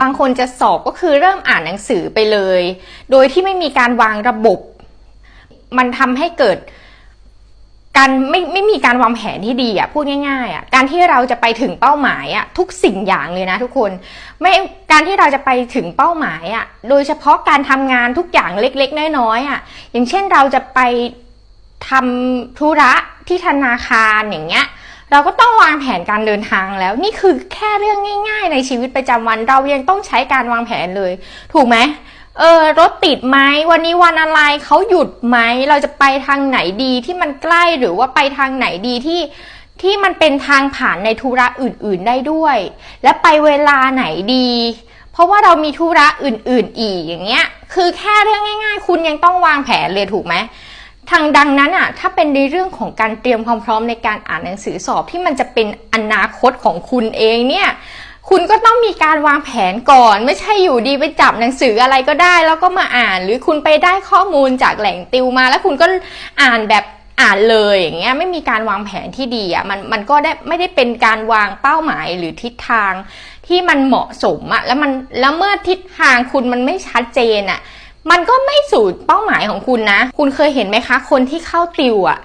บางคนจะสอบก็คือเริ่มอ่านหนังสือไปเลย โดยที่ไม่มีการวางระบบ มันทำให้เกิดการไม่ไม่มีการวางแผนที่ดีอะพูดง่ายๆอะการที่เราจะไปถึงเป้าหมายอะทุกสิ่งอย่างเลยนะทุกคนไม่การที่เราจะไปถึงเป้าหมายอะโดยเฉพาะการทำงานทุกอย่างเล็กๆน้อยๆอะอย่างเช่นเราจะไปทำธุระที่ธนาคารอย่างเงี้ย เราก็ต้องวางแผนการเดินทางแล้ว นี่คือแค่เรื่องง่าย ๆ ในชีวิตประจำวัน เรายังต้องใช้การวางแผนเลย ถูกไหมเออรถติดไหมวันนี้วันอะไรเขาหยุดไหมเราจะไปทางไหนดีที่มันใกล้หรือว่าไปทางไหนดีที่ที่มันเป็นทางผ่านในธุระอื่นๆได้ด้วย และไปเวลาไหนดี เพราะว่าเรามีธุระอื่นๆอีกอย่างเงี้ย คือแค่เรื่องง่าย ๆ คุณยังต้องวางแผนเลยถูกไหม ทางดังนั้นอะถ้าเป็นในเรื่องของการเตรียมความพร้อมในการอ่านหนังสือสอบที่มันจะเป็นอนาคตของคุณเองเนี่ยคุณก็ต้องมีการวางแผนก่อน ไม่ใช่อยู่ดีไปจับหนังสืออะไรก็ได้ แล้วก็มาอ่าน หรือคุณไปได้ข้อมูลจากแหล่งติวมา แล้วคุณก็อ่านแบบอ่านเลยอย่างเงี้ยไม่มีการวางแผนที่ดีอะมันมันก็ได้ไม่ได้เป็นการวางเป้าหมายหรือทิศทางที่มันเหมาะสมอะแล้วมันแล้วเมื่อทิศทางคุณมันไม่ชัดเจนอะ มันก็ไม่สู่เป้าหมายของคุณนะ คุณเคยเห็นไหมคะ คนที่เข้าติวอะ่ะ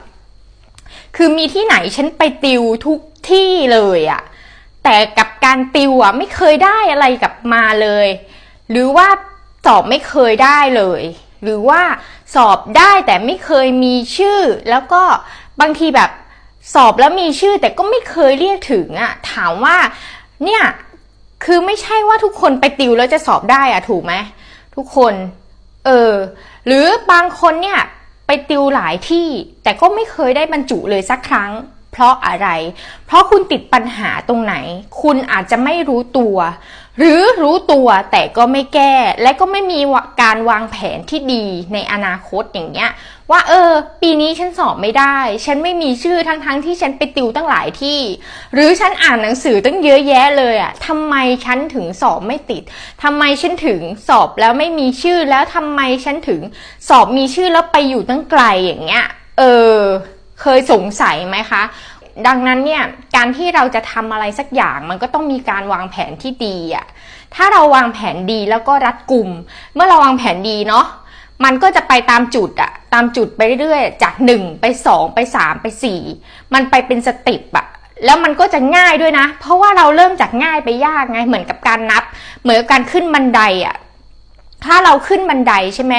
คือมีที่ไหนฉันไปติวทุกที่เลยอะ่ะแต่กับการติวอะ่ะไม่เคยได้อะไรกลับมาเลย หรือว่าสอบไม่เคยได้เลย หรือว่าสอบได้แต่ไม่เคยมีชื่อ แล้วก็บางทีแบบสอบแล้วมีชื่อแต่ก็ไม่เคยเรียกถึงอะถามว่าเนี่ยคือไม่ใช่ว่าทุกคนไปติวแล้วจะสอบได้อะถูกไหมทุกคน เออ หรือบางคนเนี่ยไปติวหลายที่ แต่ก็ไม่เคยได้บรรจุเลยสักครั้ง เพราะอะไร เพราะคุณติดปัญหาตรงไหน คุณอาจจะไม่รู้ตัว หรือรู้ตัวแต่ก็ไม่แก้ และก็ไม่มีการวางแผนที่ดีในอนาคตอย่างเงี้ย ว่าเออ ปีนี้ฉันสอบไม่ได้ ฉันไม่มีชื่อทั้งๆทที่ฉันไปติวตั้งหลายที่ หรือฉันอ่านหนังสือตั้งเยอะแยะเลยอะทำไมฉันถึงสอบไม่ติดทำไมฉันถึงสอบแล้วไม่มีชื่อแล้วทำไมฉันถึงสอบมีชื่อแล้วไปอยู่ตั้งไกลอย่างเงี้ย เออ เคยสงสัยไหมคะ ดังนั้นเนี่ยการที่เราจะทำอะไรสักอย่างมันก็ต้องมีการวางแผนที่ดีอะถ้าเราวางแผนดีแล้วก็รัดกลุ่ม เมื่อเราวางแผนดีเนาะมันก็จะไปตามจุดอะตามจุดไปเรื่อยจากหนึ่งไปสองไปสามไปสี่มันไปเป็นสเต็ปอะแล้วมันก็จะง่ายด้วยนะ เพราะว่าเราเริ่มจากง่ายไปยากไงเหมือนกับการนับ เหมือนกับการขึ้นบันไดอะถ้าเราขึ้นบันไดใช่ไหม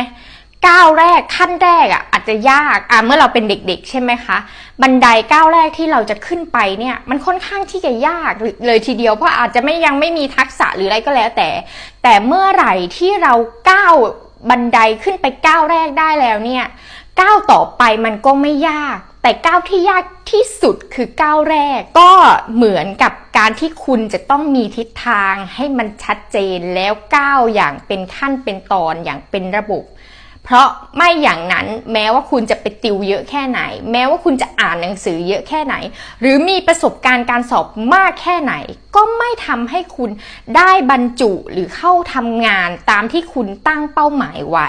ก้าวแรกขั้นแรกอะอาจจะยากอะเมื่อเราเป็นเด็กๆ ใช่ไหมคะบันไดก้าวแรกที่เราจะขึ้นไปเนี่ยมันค่อนข้างที่จะยากเลยทีเดียวเพราะอาจจะไม่ยังไม่มีทักษะหรืออะไรก็แล้วแต่ แต่เมื่อไหร่ที่เราก้าวบันไดขึ้นไปก้าวแรกได้แล้วเนี่ยก้าวต่อไปมันก็ไม่ยาก แต่ก้าวที่ยากที่สุดคือก้าวแรก ก็เหมือนกับการที่คุณจะต้องมีทิศทางให้มันชัดเจนแล้วก้าวอย่างเป็นขั้นเป็นตอนอย่างเป็นระบบ เพราะไม่อย่างนั้นแม้ว่าคุณจะไปติวเยอะแค่ไหน แม้ว่าคุณจะอ่านหนังสือเยอะแค่ไหน หรือมีประสบการณ์การสอบมากแค่ไหน ก็ไม่ทำให้คุณได้บรรจุหรือเข้าทำงานตามที่คุณตั้งเป้าหมายไว้